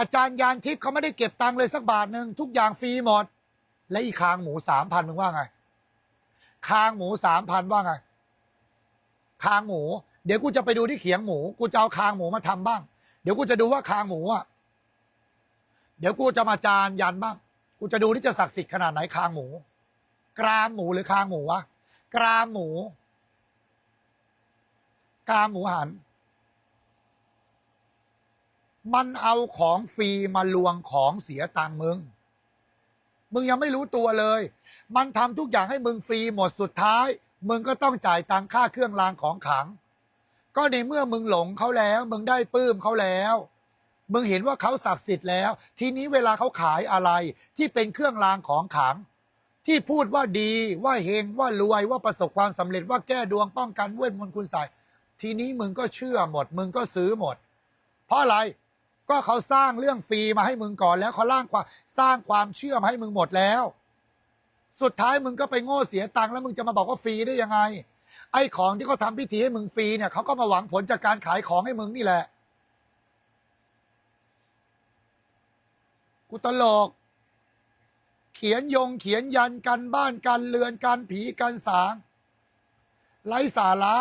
อาจารย์ยานทิพย์เขาไม่ได้เก็บตังค์เลยสักบาทหนึ่งทุกอย่างฟรีหมด และอีคางหมูสามพันมึงว่าไง คางหมูสามพันว่าไง คางหมู เดี๋ยวกูจะไปดูที่เขียงหมู กูจะเอาคางหมูมาทำบ้าง เดี๋ยวกูจะดูว่าคางหมูอะ เดี๋ยวกูจะมาจานยันบ้าง กูจะดูที่จะศักดิ์สิทธิ์ขนาดไหนคางหมู กรามหมูหรือคางหมูวะ กรามหมู กรามหมูหัน มันเอาของฟรีมาลวงของเสียตังมึง มึงยังไม่รู้ตัวเลย มันทำทุกอย่างให้มึงฟรีหมดสุดท้าย มึงก็ต้องจ่ายตังค่าเครื่องรางของขลัง ก็ในเมื่อมึงหลงเขาแล้ว มึงได้ปลื้มเขาแล้ว มึงเห็นว่าเขาศักดิ์สิทธิ์แล้ว ทีนี้เวลาเขาขายอะไรที่เป็นเครื่องรางของขลัง ที่พูดว่าดีว่าเฮงว่ารวยว่าประสบความสำเร็จว่าแก้ดวงป้องกันเวทมนต์คุณใส่ทีนี้มึงก็เชื่อหมด มึงก็ซื้อหมด เพราะอะไร ก็เขาสร้างเรื่องฟรีมาให้มึงก่อนแล้วเขาล่างความสร้างความเชื่อมาให้มึงหมดแล้ว สุดท้ายมึงก็ไปโง่เสียตังค์แล้วมึงจะมาบอกว่าฟรีได้ยังไง ไอ้ของที่เขาทำพิธีให้มึงฟรีเนี่ยเขาก็มาหวังผลจากการขายของให้มึงนี่แหละ กูตลก เขียนยงเขียนยันกันบ้านกันเรือนกันผีกันสางไร้สาระ